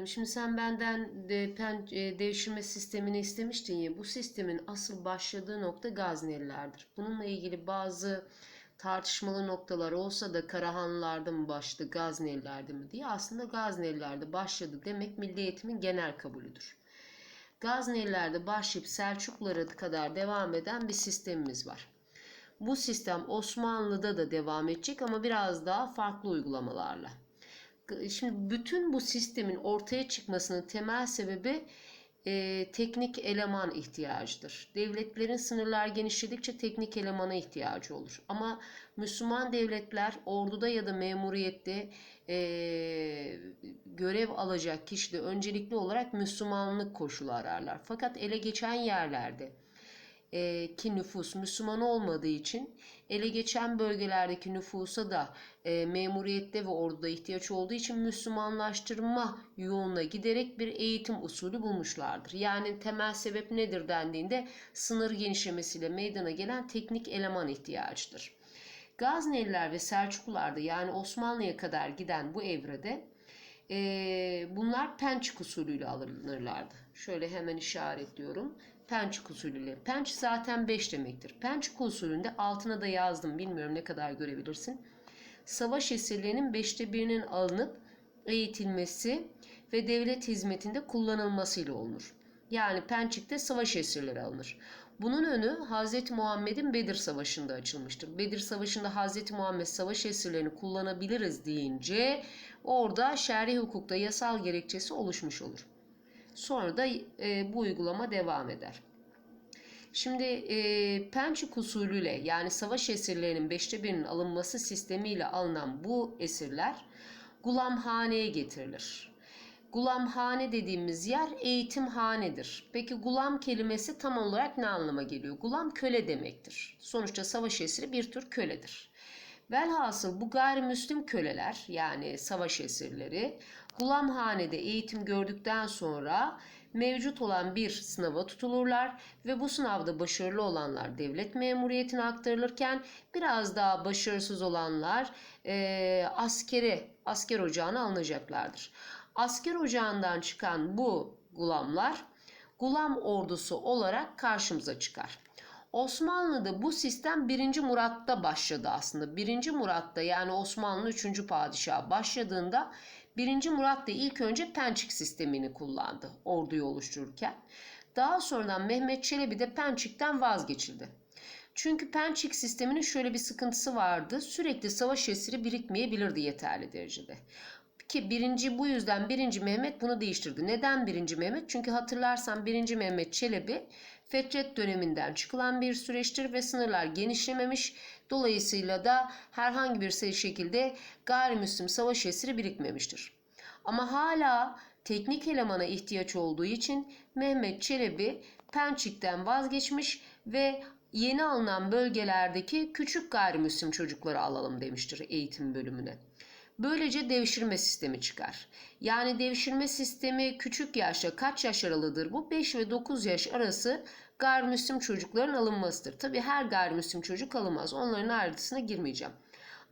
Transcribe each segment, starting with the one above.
benim. Şimdi sen benden de, pen, e, devşirme sistemini istemiştin ya. Bu sistemin asıl başladığı nokta Gaznelilerdir. Bununla ilgili bazı tartışmalı noktalar olsa da Karahanlılar'da mı başladı, Gazneliler'de mi diye. Aslında Gazneliler'de başladı demek milli eğitimin genel kabulüdür. Gazneliler'de başlayıp Selçuklulara kadar devam eden bir sistemimiz var. Bu sistem Osmanlı'da da devam edecek ama biraz daha farklı uygulamalarla. Şimdi bütün bu sistemin ortaya çıkmasının temel sebebi e, teknik eleman ihtiyacıdır. Devletlerin sınırlar genişledikçe teknik elemana ihtiyacı olur. Ama Müslüman devletler orduda ya da memuriyette e, görev alacak kişide öncelikli olarak Müslümanlık koşulu ararlar. Fakat ele geçen yerlerde e, ki nüfus Müslüman olmadığı için ele geçen bölgelerdeki nüfusa da e, memuriyette ve orduda ihtiyaç olduğu için Müslümanlaştırma yoluna giderek bir eğitim usulü bulmuşlardır. Yani temel sebep nedir dendiğinde sınır genişlemesiyle meydana gelen teknik eleman ihtiyacıdır. Gazneliler ve Selçuklularda yani Osmanlı'ya kadar giden bu evrede e, bunlar pençik usulüyle alınırlardı. Şöyle hemen işaretliyorum. Pençik usulüyle. Penç zaten 5 demektir. Pençik usulünde altına da yazdım. Bilmiyorum ne kadar görebilirsin. Savaş esirlerinin beşte birinin alınıp eğitilmesi ve devlet hizmetinde kullanılmasıyla olunur. Yani Pençik'te savaş esirleri alınır. Bunun önü Hz. Muhammed'in Bedir Savaşı'nda açılmıştır. Bedir Savaşı'nda Hz. Muhammed savaş esirlerini kullanabiliriz deyince orada şer'i hukukta yasal gerekçesi oluşmuş olur. Sonra da e, bu uygulama devam eder. Şimdi e, Pençik usulüyle yani savaş esirlerinin beşte birinin alınması sistemiyle alınan bu esirler gulamhaneye getirilir. Gulamhane dediğimiz yer eğitimhanedir. Peki gulam kelimesi tam olarak ne anlama geliyor? Gulam köle demektir. Sonuçta savaş esiri bir tür köledir. Velhasıl bu gayrimüslim köleler yani savaş esirleri gulamhanede eğitim gördükten sonra mevcut olan bir sınava tutulurlar ve bu sınavda başarılı olanlar devlet memuriyetine aktarılırken biraz daha başarısız olanlar e, askere, asker ocağına alınacaklardır. Asker ocağından çıkan bu gulamlar gulam ordusu olarak karşımıza çıkar. Osmanlı'da bu sistem 1. Murat'ta başladı aslında. 1. Murat'ta yani Osmanlı 3. padişah başladığında 1. Murat da ilk önce Pençik sistemini kullandı orduyu oluştururken. Daha sonradan Mehmet Çelebi de Pençik'ten vazgeçildi. Çünkü Pençik sisteminin şöyle bir sıkıntısı vardı. Sürekli savaş esiri birikmeyebilirdi yeterli derecede. Ki birinci bu yüzden birinci Mehmet bunu değiştirdi. Neden birinci Mehmet? Çünkü hatırlarsan birinci Mehmet Çelebi Fetret döneminden çıkılan bir süreçtir ve sınırlar genişlememiş. Dolayısıyla da herhangi bir şekilde gayrimüslim savaş esiri birikmemiştir. Ama hala teknik elemana ihtiyaç olduğu için Mehmet Çelebi Pençik'ten vazgeçmiş ve yeni alınan bölgelerdeki küçük gayrimüslim çocukları alalım demiştir eğitim bölümüne. Böylece devşirme sistemi çıkar. Yani devşirme sistemi küçük yaşta kaç yaş aralığıdır bu? 5 ve 9 yaş arası gayrimüslim çocukların alınmasıdır. Tabi her gayrimüslim çocuk alınmaz. Onların ayrıntısına girmeyeceğim.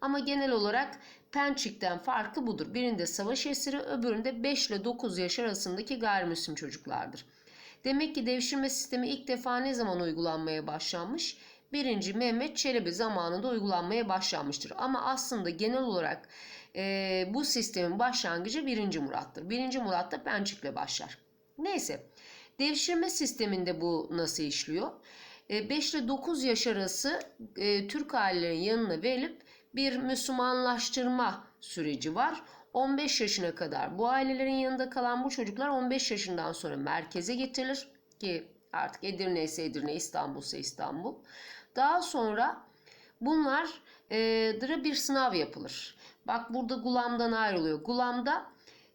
Ama genel olarak Pençik'ten farkı budur. Birinde savaş esiri, öbüründe 5 ile 9 yaş arasındaki gayrimüslim çocuklardır. Demek ki devşirme sistemi ilk defa ne zaman uygulanmaya başlanmış? 1. Mehmet Çelebi zamanında uygulanmaya başlanmıştır. Ama aslında genel olarak e, bu sistemin başlangıcı 1. Murat'tır. 1. Murat da Pençik'le başlar. Neyse devşirme sisteminde bu nasıl işliyor? E, 5 ile 9 yaş arası e, Türk ailelerin yanına verilip bir Müslümanlaştırma süreci var. 15 yaşına kadar bu ailelerin yanında kalan bu çocuklar 15 yaşından sonra merkeze getirilir ki artık Edirne ise Edirne, İstanbul ise İstanbul. Daha sonra bunlar e, bir sınav yapılır. Bak burada Gulam'dan ayrılıyor. Gulam'da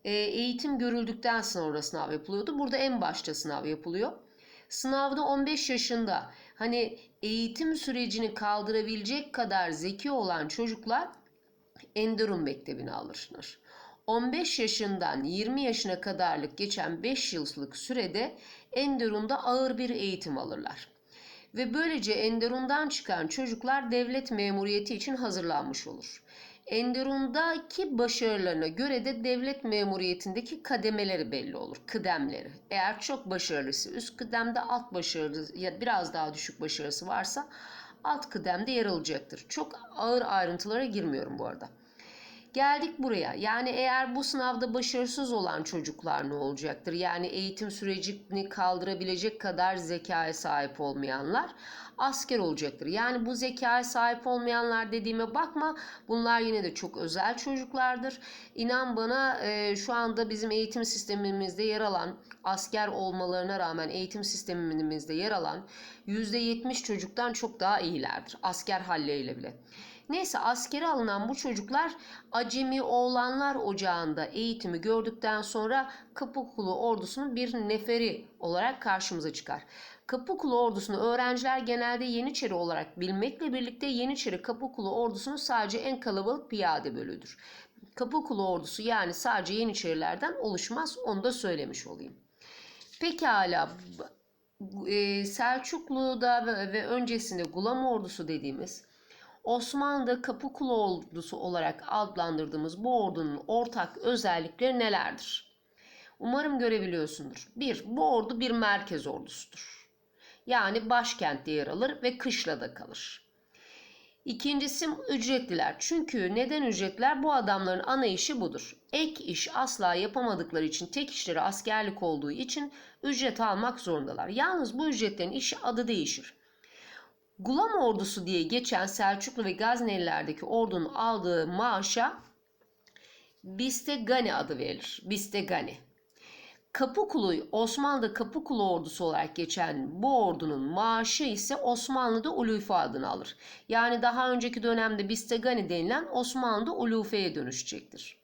e, eğitim görüldükten sonra sınav yapılıyordu. Burada en başta sınav yapılıyor. Sınavda 15 yaşında hani eğitim sürecini kaldırabilecek kadar zeki olan çocuklar Enderun Mektebi'ne alınır. 15 yaşından 20 yaşına kadarlık geçen 5 yıllık sürede Enderun'da ağır bir eğitim alırlar. Ve böylece Enderun'dan çıkan çocuklar devlet memuriyeti için hazırlanmış olur. Enderun'daki başarılarına göre de devlet memuriyetindeki kademeleri belli olur. Kıdemleri. Eğer çok başarılısı üst kıdemde alt başarılı ya biraz daha düşük başarısı varsa alt kıdemde yer alacaktır. Çok ağır ayrıntılara girmiyorum bu arada. Geldik buraya. Yani eğer bu sınavda başarısız olan çocuklar ne olacaktır? Yani eğitim sürecini kaldırabilecek kadar zekaya sahip olmayanlar asker olacaktır. Yani bu zekaya sahip olmayanlar dediğime bakma. Bunlar yine de çok özel çocuklardır. İnan bana e, şu anda bizim eğitim sistemimizde yer alan asker olmalarına rağmen eğitim sistemimizde yer alan %70 çocuktan çok daha iyilerdir. Asker halleriyle bile. Neyse askere alınan bu çocuklar acemi oğlanlar ocağında eğitimi gördükten sonra Kapıkulu ordusunun bir neferi olarak karşımıza çıkar. Kapıkulu ordusunu öğrenciler genelde Yeniçeri olarak bilmekle birlikte Yeniçeri Kapıkulu ordusunun sadece en kalabalık piyade bölüdür. Kapıkulu ordusu yani sadece Yeniçerilerden oluşmaz onu da söylemiş olayım. Pekala e, Selçuklu'da ve, öncesinde Gulam ordusu dediğimiz Osmanlı'da Kapıkulu ordusu olarak adlandırdığımız bu ordunun ortak özellikleri nelerdir? Umarım görebiliyorsundur. 1. Bu ordu bir merkez ordusudur. Yani başkentte yer alır ve kışlada kalır. İkincisi ücretliler. Çünkü neden ücretliler? Bu adamların ana işi budur. Ek iş asla yapamadıkları için tek işleri askerlik olduğu için ücret almak zorundalar. Yalnız bu ücretlerin işi adı değişir. Gulam ordusu diye geçen Selçuklu ve Gaznelilerdeki ordunun aldığı maaşa Bistegani adı verilir. Bistegani. Kapıkulu, Osmanlı'da Kapıkulu ordusu olarak geçen bu ordunun maaşı ise Osmanlı'da Ulufe adını alır. Yani daha önceki dönemde Bistegani denilen Osmanlı'da Ulufe'ye dönüşecektir.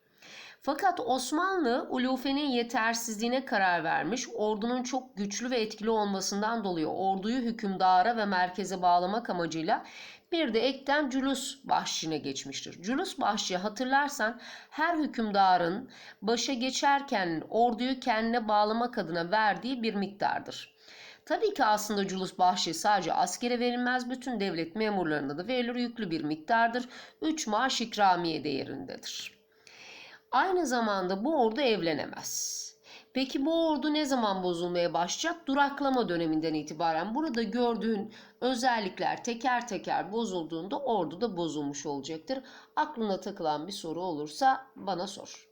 Fakat Osmanlı Ulufe'nin yetersizliğine karar vermiş, ordunun çok güçlü ve etkili olmasından dolayı orduyu hükümdara ve merkeze bağlamak amacıyla bir de ekten Culus Bahşi'ne geçmiştir. Culus Bahşi hatırlarsan her hükümdarın başa geçerken orduyu kendine bağlamak adına verdiği bir miktardır. Tabii ki aslında culus bahşi sadece askere verilmez, bütün devlet memurlarına da verilir yüklü bir miktardır. 3 maaş ikramiye değerindedir. Aynı zamanda bu ordu evlenemez. Peki bu ordu ne zaman bozulmaya başlayacak? Duraklama döneminden itibaren burada gördüğün özellikler teker teker bozulduğunda ordu da bozulmuş olacaktır. Aklına takılan bir soru olursa bana sor.